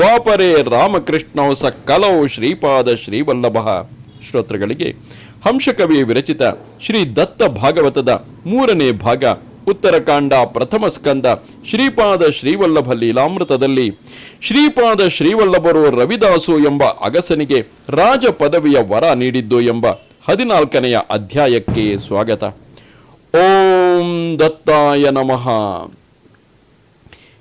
ದ್ವಾಪರೇ ರಾಮಕೃಷ್ಣೌ ಕಲೌ ಶ್ರೀಪಾದ ಶ್ರೀವಲ್ಲಭ. ಶ್ರೋತೃಗಳಿಗೆ, ಹಂಸಕವಿ ವಿರಚಿತ ಶ್ರೀ ದತ್ತ ಭಾಗವತದ ಮೂರನೇ ಭಾಗ, ಉತ್ತರಕಾಂಡ ಪ್ರಥಮ ಸ್ಕಂದ, ಶ್ರೀಪಾದ ಶ್ರೀವಲ್ಲಭ ಲೀಲಾಮೃತದಲ್ಲಿ, ಶ್ರೀಪಾದ ಶ್ರೀವಲ್ಲಭರು ರವಿದಾಸು ಎಂಬ ಅಗಸನಿಗೆ ರಾಜ ಪದವಿಯ ವರ ನೀಡಿದ್ದು ಎಂಬ ಹದಿನಾಲ್ಕನೆಯ ಅಧ್ಯಾಯಕ್ಕೆ ಸ್ವಾಗತ. ಓಂ ದತ್ತಾಯ ನಮಃ.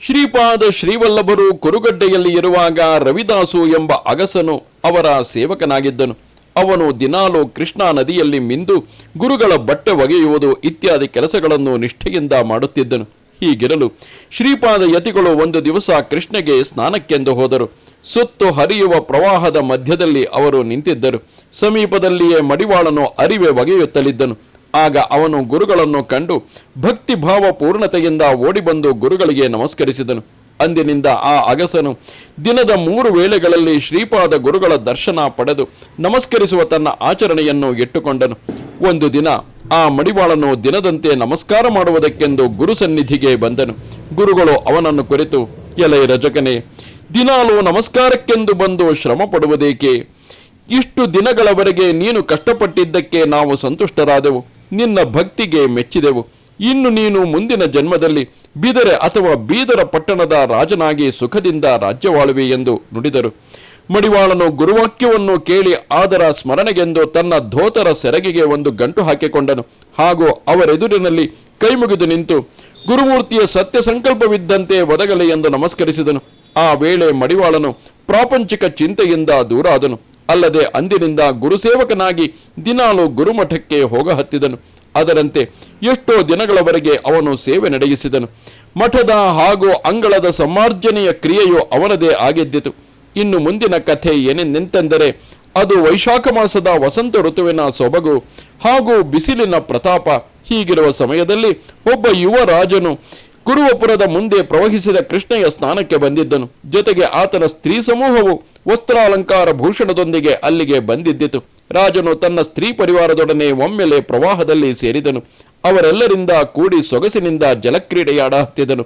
ಶ್ರೀಪಾದ ಶ್ರೀವಲ್ಲಭರು ಕುರುಗಡ್ಡೆಯಲ್ಲಿ ಇರುವಾಗ ರವಿದಾಸು ಎಂಬ ಅಗಸನು ಅವರ ಸೇವಕನಾಗಿದ್ದನು. ಅವನು ದಿನಾಲು ಕೃಷ್ಣಾ ನದಿಯಲ್ಲಿ ಮಿಂದು ಗುರುಗಳ ಬಟ್ಟೆ ಒಗೆಯುವುದು ಇತ್ಯಾದಿ ಕೆಲಸಗಳನ್ನು ನಿಷ್ಠೆಯಿಂದ ಮಾಡುತ್ತಿದ್ದನು. ಹೀಗಿರಲು ಶ್ರೀಪಾದ ಯತಿಗಳು ಒಂದು ದಿವಸ ಕೃಷ್ಣಗೆ ಸ್ನಾನಕ್ಕೆಂದು ಹೋದರು. ಸುತ್ತು ಹರಿಯುವ ಪ್ರವಾಹದ ಮಧ್ಯದಲ್ಲಿ ಅವರು ನಿಂತಿದ್ದರು. ಸಮೀಪದಲ್ಲಿಯೇ ಮಡಿವಾಳನು ಅರಿವೆ ಒಗೆಯುತ್ತಲಿದ್ದನು. ಆಗ ಅವನು ಗುರುಗಳನ್ನು ಕಂಡು ಭಕ್ತಿ ಭಾವ ಪೂರ್ಣತೆಯಿಂದ ಓಡಿಬಂದು ಗುರುಗಳಿಗೆ ನಮಸ್ಕರಿಸಿದನು. ಅಂದಿನಿಂದ ಆ ಅಗಸನು ದಿನದ ಮೂರು ವೇಳೆಗಳಲ್ಲಿ ಶ್ರೀಪಾದ ಗುರುಗಳ ದರ್ಶನ ಪಡೆದು ನಮಸ್ಕರಿಸುವ ತನ್ನ ಆಚರಣೆಯನ್ನು ಇಟ್ಟುಕೊಂಡನು. ಒಂದು ದಿನ ಆ ಮಡಿವಾಳನು ದಿನದಂತೆ ನಮಸ್ಕಾರ ಮಾಡುವುದಕ್ಕೆಂದು ಗುರು ಸನ್ನಿಧಿಗೆ ಬಂದನು. ಗುರುಗಳು ಅವನನ್ನು ಕುರಿತು, ಎಲೆ ರಜಕನೇ, ದಿನಾಲೂ ನಮಸ್ಕಾರಕ್ಕೆಂದು ಬಂದು ಶ್ರಮ ಪಡುವುದೇಕೆ? ಇಷ್ಟು ದಿನಗಳವರೆಗೆ ನೀನು ಕಷ್ಟಪಟ್ಟಿದ್ದಕ್ಕೆ ನಾವು ಸಂತುಷ್ಟರಾದೆವು. ನಿನ್ನ ಭಕ್ತಿಗೆ ಮೆಚ್ಚಿದೆವು. ಇನ್ನು ನೀನು ಮುಂದಿನ ಜನ್ಮದಲ್ಲಿ ಬೀದರೆ ಅಥವಾ ಬೀದರ ಪಟ್ಟಣದ ರಾಜನಾಗಿ ಸುಖದಿಂದ ರಾಜ್ಯವಾಳುವೆ ಎಂದು ನುಡಿದರು. ಮಡಿವಾಳನು ಗುರುವಾಕ್ಯವನ್ನು ಕೇಳಿ ಆದರ ಸ್ಮರಣೆಗೆಂದು ತನ್ನ ಧೋತರ ಸೆರಗಿಗೆ ಒಂದು ಗಂಟು ಹಾಕಿಕೊಂಡನು. ಹಾಗೂ ಅವರೆದುರಿನಲ್ಲಿ ಕೈಮುಗಿದು ನಿಂತು ಗುರುಮೂರ್ತಿಯ ಸತ್ಯ ಸಂಕಲ್ಪವಿದ್ದಂತೆ ಒದಗಲಿ ಎಂದು ನಮಸ್ಕರಿಸಿದನು. ಆ ವೇಳೆ ಮಡಿವಾಳನು ಪ್ರಾಪಂಚಿಕ ಚಿಂತೆಯಿಂದ ದೂರಾದನು. ಅಲ್ಲದೆ ಅಂದಿನಿಂದ ಗುರುಸೇವಕನಾಗಿ ದಿನಾಲು ಗುರುಮಠಕ್ಕೆ ಹೋಗ ಹತ್ತಿದನು. ಅದರಂತೆ ಎಷ್ಟೋ ದಿನಗಳವರೆಗೆ ಅವನು ಸೇವೆ ನಡೆಯಿಸಿದನು. ಮಠದ ಹಾಗೂ ಅಂಗಳದ ಸಮಾರ್ಜನೆಯ ಕ್ರಿಯೆಯು ಅವನದೇ ಆಗಿದ್ದಿತು. ಇನ್ನು ಮುಂದಿನ ಕಥೆ ಏನೆಂತೆಂದರೆ, ಅದು ವೈಶಾಖ ಮಾಸದ ವಸಂತ ಋತುವಿನ ಸೊಬಗು ಹಾಗೂ ಬಿಸಿಲಿನ ಪ್ರತಾಪ. ಹೀಗಿರುವ ಸಮಯದಲ್ಲಿ ಒಬ್ಬ ಯುವ ರಾಜನು ಕುರುವಪುರದ ಮುಂದೆ ಪ್ರವಹಿಸಿದ ಕೃಷ್ಣಯ್ಯ ಸ್ನಾನಕ್ಕೆ ಬಂದಿದ್ದನು. ಜೊತೆಗೆ ಆತನ ಸ್ತ್ರೀ ಸಮೂಹವು ವಸ್ತ್ರಾಲಂಕಾರ ಭೂಷಣದೊಂದಿಗೆ ಅಲ್ಲಿಗೆ ಬಂದಿದ್ದಿತು. ರಾಜನು ತನ್ನ ಸ್ತ್ರೀ ಪರಿವಾರದೊಡನೆ ಒಮ್ಮೆಲೆ ಪ್ರವಾಹದಲ್ಲಿ ಸೇರಿದನು. ಅವರೆಲ್ಲರಿಂದ ಕೂಡಿ ಸೊಗಸಿನಿಂದ ಜಲಕ್ರೀಡೆಯಾಡ ಹತ್ತಿದನು.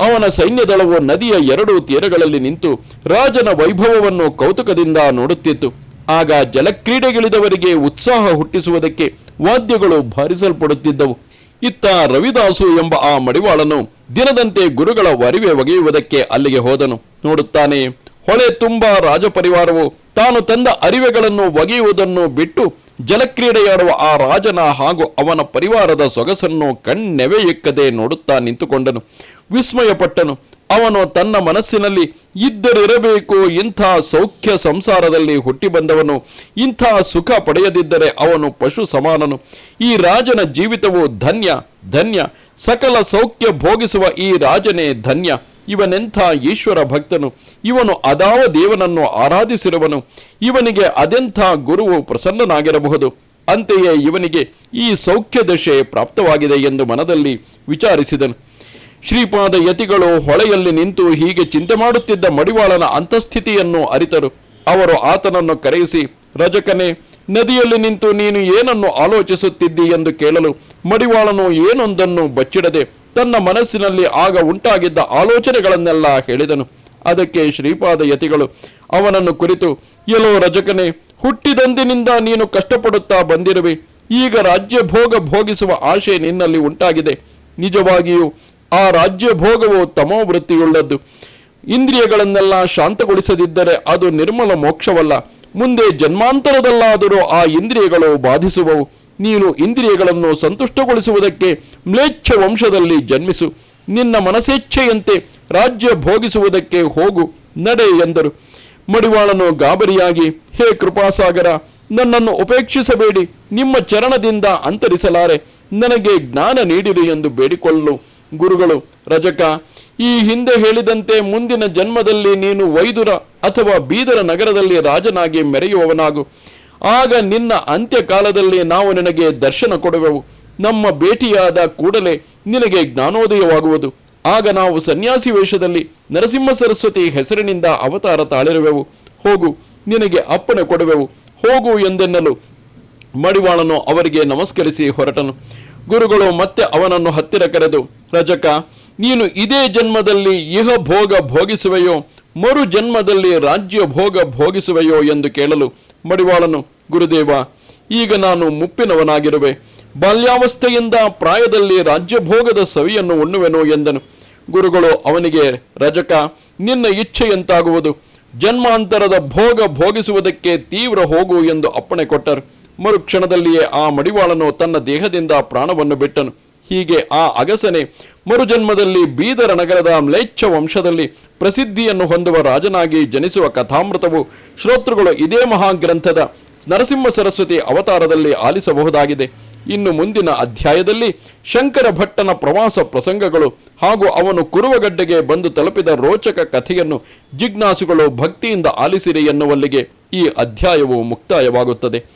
ಅವನ ಸೈನ್ಯದಳವು ನದಿಯ ಎರಡು ತೀರಗಳಲ್ಲಿ ನಿಂತು ರಾಜನ ವೈಭವವನ್ನು ಕೌತುಕದಿಂದ ನೋಡುತ್ತಿತ್ತು. ಆಗ ಜಲಕ್ರೀಡೆಗಿಳಿದವರಿಗೆ ಉತ್ಸಾಹ ಹುಟ್ಟಿಸುವುದಕ್ಕೆ ವಾದ್ಯಗಳು ಬಾರಿಸಲ್ಪಡುತ್ತಿದ್ದವು. ಇತ್ತ ರವಿದಾಸು ಎಂಬ ಆ ಮಡಿವಾಳನು ದಿನದಂತೆ ಗುರುಗಳ ವರಿವೆ ಒಗೆಯುವುದಕ್ಕೆ ಅಲ್ಲಿಗೆ ಹೋದನು. ನೋಡುತ್ತಾನೆ, ಹೊಳೆ ತುಂಬ ರಾಜಪರಿವಾರವು ತಾನು ತಂದ ಅರಿವೆಗಳನ್ನು ಒಗೆಯುವುದನ್ನು ಬಿಟ್ಟು ಜಲಕ್ರೀಡೆಯಾಡುವ ಆ ರಾಜನ ಹಾಗೂ ಅವನ ಪರಿವಾರದ ಸೊಗಸನ್ನು ಕಣ್ಣೆವೆ ಎಕ್ಕದೆ ನೋಡುತ್ತಾ ನಿಂತುಕೊಂಡನು. ವಿಸ್ಮಯಪಟ್ಟನು. ಅವನು ತನ್ನ ಮನಸ್ಸಿನಲ್ಲಿ ಇದ್ದರಿರಬೇಕು, ಇಂಥ ಸೌಖ್ಯ ಸಂಸಾರದಲ್ಲಿ ಹುಟ್ಟಿ ಬಂದವನು, ಇಂಥ ಸುಖ ಪಡೆಯದಿದ್ದರೆ ಅವನು ಪಶು ಸಮಾನನು. ಈ ರಾಜನ ಜೀವಿತವು ಧನ್ಯ ಧನ್ಯ, ಸಕಲ ಸೌಖ್ಯ ಭೋಗಿಸುವ ಈ ರಾಜನೇ ಧನ್ಯ. ಇವನೆಂಥ ಈಶ್ವರ ಭಕ್ತನು, ಇವನು ಅದಾವ ದೇವನನ್ನು ಆರಾಧಿಸಿರುವನು, ಇವನಿಗೆ ಅದೆಂಥ ಗುರುವು ಪ್ರಸನ್ನನಾಗಿರಬಹುದು. ಅಂತೆಯೇ ಇವನಿಗೆ ಈ ಸೌಖ್ಯ ದಶೆ ಪ್ರಾಪ್ತವಾಗಿದೆ ಎಂದು ಮನದಲ್ಲಿ ವಿಚಾರಿಸಿದನು. ಶ್ರೀಪಾದ ಯತಿಗಳು ಹೊಳೆಯಲ್ಲಿ ನಿಂತು ಹೀಗೆ ಚಿಂತೆ ಮಾಡುತ್ತಿದ್ದ ಮಡಿವಾಳನ ಅಂತಸ್ಥಿತಿಯನ್ನು ಅರಿತರು. ಅವರು ಆತನನ್ನು ಕರೆಯಿಸಿ, ರಜಕನೇ, ನದಿಯಲ್ಲಿ ನಿಂತು ನೀನು ಏನನ್ನು ಆಲೋಚಿಸುತ್ತಿದ್ದಿ ಎಂದು ಕೇಳಲು ಮಡಿವಾಳನು ಏನೊಂದನ್ನು ಬಚ್ಚಿಡದೆ ತನ್ನ ಮನಸ್ಸಿನಲ್ಲಿ ಆಗ ಉಂಟಾಗಿದ್ದ ಆಲೋಚನೆಗಳನ್ನೆಲ್ಲ ಹೇಳಿದನು. ಅದಕ್ಕೆ ಶ್ರೀಪಾದ ಯತಿಗಳು ಅವನನ್ನು ಕುರಿತು, ಎಲ್ಲೋ ರಜಕನೇ, ಹುಟ್ಟಿದಂದಿನಿಂದ ನೀನು ಕಷ್ಟಪಡುತ್ತಾ ಬಂದಿರುವೆ. ಈಗ ರಾಜ್ಯ ಭೋಗ ಭೋಗಿಸುವ ಆಶೆ ನಿನ್ನಲ್ಲಿ ಉಂಟಾಗಿದೆ. ನಿಜವಾಗಿಯೂ ಆ ರಾಜ್ಯ ಭೋಗವು ತಮೋವೃತ್ತಿಯುಳ್ಳದ್ದು ಇಂದ್ರಿಯಗಳನ್ನೆಲ್ಲ ಶಾಂತಗೊಳಿಸದಿದ್ದರೆ ಅದು ನಿರ್ಮಲ ಮೋಕ್ಷವಲ್ಲ. ಮುಂದೆ ಜನ್ಮಾಂತರದಲ್ಲಾದರೂ ಆ ಇಂದ್ರಿಯಗಳು ಬಾಧಿಸುವವು. ನೀನು ಇಂದ್ರಿಯಗಳನ್ನು ಸಂತುಷ್ಟಗೊಳಿಸುವುದಕ್ಕೆ ಮ್ಲೇಚ್ಛ ವಂಶದಲ್ಲಿ ಜನ್ಮಿಸು. ನಿನ್ನ ಮನಸೇಚ್ಛೆಯಂತೆ ರಾಜ್ಯ ಭೋಗಿಸುವುದಕ್ಕೆ ಹೋಗು, ನಡೆ ಎಂದರು. ಮಡಿವಾಳನು ಗಾಬರಿಯಾಗಿ, ಹೇ ಕೃಪಾಸಾಗರ, ನನ್ನನ್ನು ಉಪೇಕ್ಷಿಸಬೇಡಿ. ನಿಮ್ಮ ಚರಣದಿಂದ ಅಂತರಿಸಲಾರೆ. ನನಗೆ ಜ್ಞಾನ ನೀಡಿರಿ ಎಂದು ಬೇಡಿಕೊಳ್ಳಲು ಗುರುಗಳು, ರಜಕ, ಈ ಹಿಂದೆ ಹೇಳಿದಂತೆ ಮುಂದಿನ ಜನ್ಮದಲ್ಲಿ ನೀನು ವೈದುರ ಅಥವಾ ಬೀದರ ನಗರದಲ್ಲಿ ರಾಜನಾಗಿ ಮೆರೆಯುವವನಾಗು. ಆಗ ನಿನ್ನ ಅಂತ್ಯಕಾಲದಲ್ಲಿ ನಾವು ನಿನಗೆ ದರ್ಶನ ಕೊಡುವೆವು. ನಮ್ಮ ಭೇಟಿಯಾದ ಕೂಡಲೇ ನಿನಗೆ ಜ್ಞಾನೋದಯವಾಗುವುದು. ಆಗ ನಾವು ಸನ್ಯಾಸಿ ವೇಷದಲ್ಲಿ ನರಸಿಂಹ ಸರಸ್ವತಿ ಹೆಸರಿನಿಂದ ಅವತಾರ ತಾಳಿರುವೆವು. ಹೋಗು, ನಿನಗೆ ಅಪ್ಪಣೆ ಕೊಡುವೆವು. ಹೋಗು ಎಂದೆನ್ನಲು ಮಡಿವಾಳನು ಅವರಿಗೆ ನಮಸ್ಕರಿಸಿ ಹೊರಟನು. ಗುರುಗಳು ಮತ್ತೆ ಅವನನ್ನು ಹತ್ತಿರ ಕರೆದು, ರಜಕ, ನೀನು ಇದೇ ಜನ್ಮದಲ್ಲಿ ಇಹ ಭೋಗ ಭೋಗಿಸುವೆಯೋ, ಮರು ಜನ್ಮದಲ್ಲಿ ರಾಜ್ಯ ಭೋಗ ಭೋಗಿಸುವೆಯೋ ಎಂದು ಕೇಳಲು ಮಡಿವಾಳನು, ಗುರುದೇವ, ಈಗ ನಾನು ಮುಪ್ಪಿನವನಾಗಿರುವೆ. ಬಾಲ್ಯಾವಸ್ಥೆಯಿಂದ ಪ್ರಾಯದಲ್ಲಿ ರಾಜ್ಯ ಭೋಗದ ಸವಿಯನ್ನು ಉಣ್ಣುವೆನು ಎಂದನು. ಗುರುಗಳು ಅವನಿಗೆ, ರಜಕ, ನಿನ್ನ ಇಚ್ಛೆಯಂತಾಗುವುದು ಜನ್ಮಾಂತರದ ಭೋಗ ಭೋಗಿಸುವುದಕ್ಕೆ ತೀವ್ರ ಹೋಗು ಎಂದು ಅಪ್ಪಣೆ ಕೊಟ್ಟರು. ಮರುಕ್ಷಣದಲ್ಲಿಯೇ ಆ ಮಡಿವಾಳನು ತನ್ನ ದೇಹದಿಂದ ಪ್ರಾಣವನ್ನು ಬಿಟ್ಟನು. ಹೀಗೆ ಆ ಅಗಸನೆ ಮರುಜನ್ಮದಲ್ಲಿ ಬೀದರ ನಗರದ ಮ್ಲೇಚ್ಛ ವಂಶದಲ್ಲಿ ಪ್ರಸಿದ್ಧಿಯನ್ನು ಹೊಂದುವ ರಾಜನಾಗಿ ಜನಿಸುವ ಕಥಾಮೃತವು ಶ್ರೋತೃಗಳು ಇದೇ ಮಹಾಗ್ರಂಥದ ನರಸಿಂಹ ಸರಸ್ವತಿ ಅವತಾರದಲ್ಲಿ ಆಲಿಸಬಹುದಾಗಿದೆ. ಇನ್ನು ಮುಂದಿನ ಅಧ್ಯಾಯದಲ್ಲಿ ಶಂಕರ ಭಟ್ಟನ ಪ್ರವಾಸ ಪ್ರಸಂಗಗಳು ಹಾಗೂ ಅವನು ಕುರುವಗಡ್ಡೆಗೆ ಬಂದು ತಲುಪಿದ ರೋಚಕ ಕಥೆಯನ್ನು ಜಿಜ್ಞಾಸುಗಳು ಭಕ್ತಿಯಿಂದ ಆಲಿಸಿರಿ ಎನ್ನುವಲ್ಲಿಗೆ ಈ ಅಧ್ಯಾಯವು ಮುಕ್ತಾಯವಾಗುತ್ತದೆ.